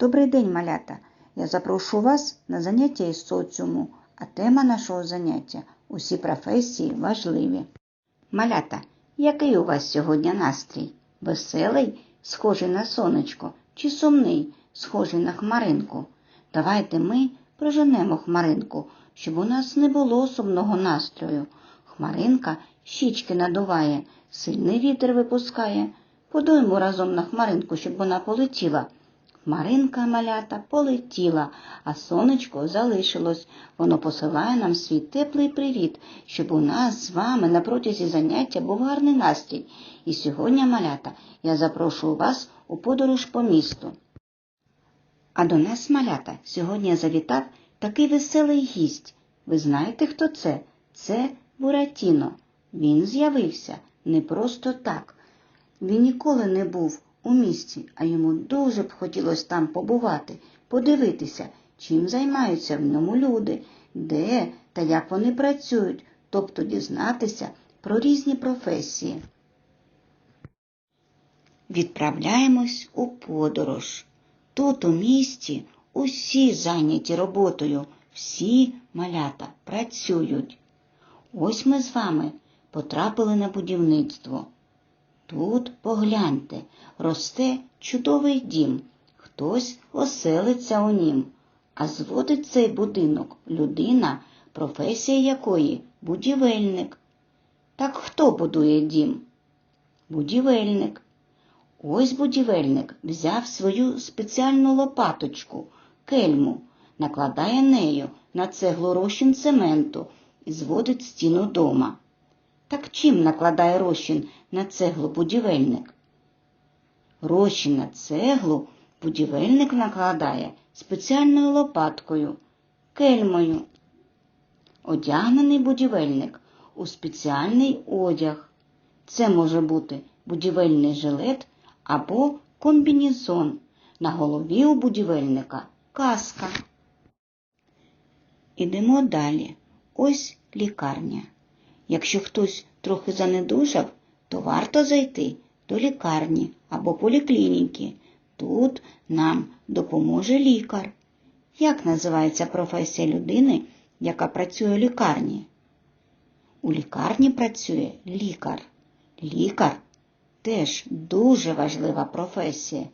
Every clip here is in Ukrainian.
Добрий день, малята! Я запрошую вас на заняття із соціуму, а тема нашого заняття усі професії важливі. Малята, який у вас сьогодні настрій? Веселий, схожий на сонечко, чи сумний, схожий на хмаринку? Давайте ми проженемо хмаринку, щоб у нас не було сумного настрою. Хмаринка щічки надуває, сильний вітер випускає. Подуємо разом на хмаринку, щоб вона полетіла. Хмаринка малята полетіла, а сонечко залишилось. Воно посилає нам свій теплий привіт, щоб у нас з вами на протязі заняття був гарний настрій. І сьогодні, малята, я запрошую вас у подорож по місту. А до нас, малята, сьогодні завітав такий веселий гість. Ви знаєте, хто це? Це Буратіно. Він з'явився не просто так. Він ніколи не був у місті, а йому дуже б хотілося там побувати, подивитися, чим займаються в ньому люди, де та як вони працюють, тобто дізнатися про різні професії. Відправляємось у подорож. Тут у місті усі зайняті роботою, всі малята працюють. Ось ми з вами потрапили на будівництво. Тут, погляньте, росте чудовий дім, хтось оселиться у нім, а зводить цей будинок людина, професія якої будівельник. Так хто будує дім? Будівельник. Ось будівельник взяв свою спеціальну лопаточку, кельму, накладає нею на цеглу розчин цементу і зводить стіну дома. Так чим накладає розчин на цеглу будівельник? Розчин на цеглу будівельник накладає спеціальною лопаткою, кельмою. Одягнений будівельник у спеціальний одяг. Це може бути будівельний жилет або комбінізон. На голові у будівельника каска. Ідемо далі. Ось лікарня. Якщо хтось трохи занедужав, то варто зайти до лікарні або поліклініки. Тут нам допоможе лікар. Як називається професія людини, яка працює у лікарні? У лікарні працює лікар. Лікар теж дуже важлива професія.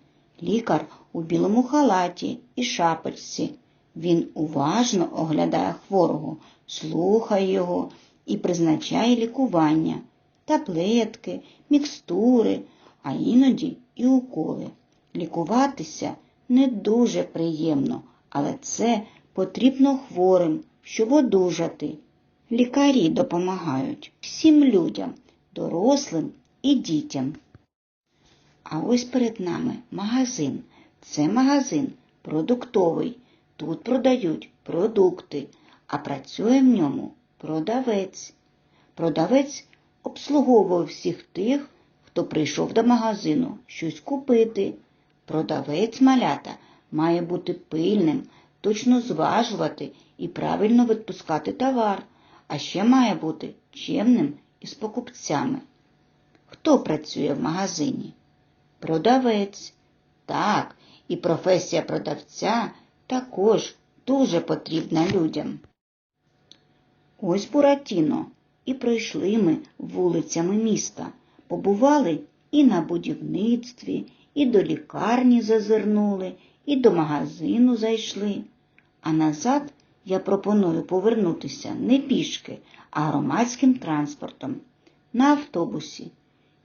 Лікар у білому халаті і шапочці. Він уважно оглядає хворого, слухає його і призначає лікування, таблетки, мікстури, а іноді і уколи. Лікуватися не дуже приємно, але це потрібно хворим, щоб одужати. Лікарі допомагають всім людям, дорослим і дітям. А ось перед нами магазин. Це магазин продуктовий. Тут продають продукти, а працює в ньому продавець. Продавець обслуговує всіх тих, хто прийшов до магазину щось купити. Продавець малята має бути пильним, точно зважувати і правильно відпускати товар, а ще має бути чемним із покупцями. Хто працює в магазині? Продавець. Так, і професія продавця також дуже потрібна людям. Ось Буратіно, і пройшли ми вулицями міста, побували і на будівництві, і до лікарні зазирнули, і до магазину зайшли. А назад я пропоную повернутися не пішки, а громадським транспортом на автобусі.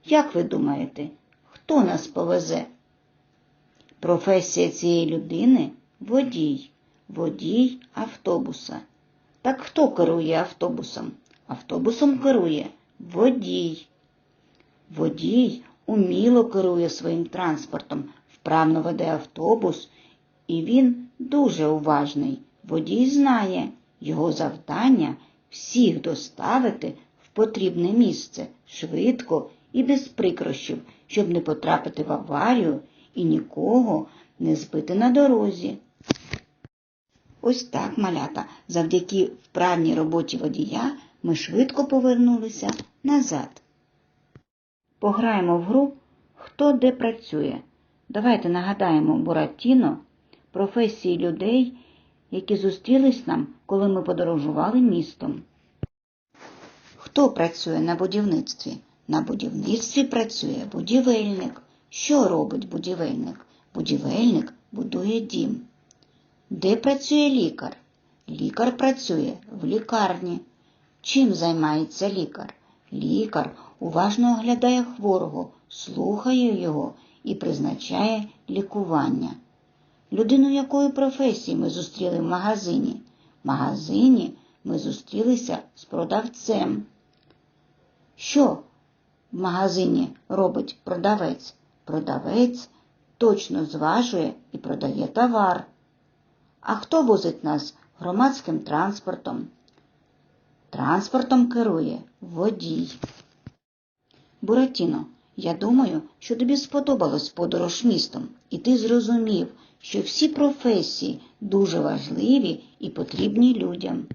Як ви думаєте, хто нас повезе? Професія цієї людини водій, водій автобуса. Так хто керує автобусом? Автобусом керує водій. Водій уміло керує своїм транспортом, вправно веде автобус, і він дуже уважний. Водій знає його завдання всіх доставити в потрібне місце швидко і без прикрощів, щоб не потрапити в аварію і нікого не збити на дорозі. Ось так, малята, завдяки вправній роботі водія ми швидко повернулися назад. Пограємо в гру Хто де працює. Давайте нагадаємо Буратіно, професії людей, які зустрілись нам, коли ми подорожували містом. Хто працює на будівництві? На будівництві працює будівельник. Що робить будівельник? Будівельник будує дім. Де працює лікар? Лікар працює в лікарні. Чим займається лікар? Лікар уважно оглядає хворого, слухає його і призначає лікування. Людину якої професії ми зустріли в магазині? В магазині ми зустрілися з продавцем. Що в магазині робить продавець? Продавець точно зважує і продає товар. А хто возить нас громадським транспортом? Транспортом керує водій. Буратіно, я думаю, що тобі сподобалось подорож містом, і ти зрозумів, що всі професії дуже важливі і потрібні людям.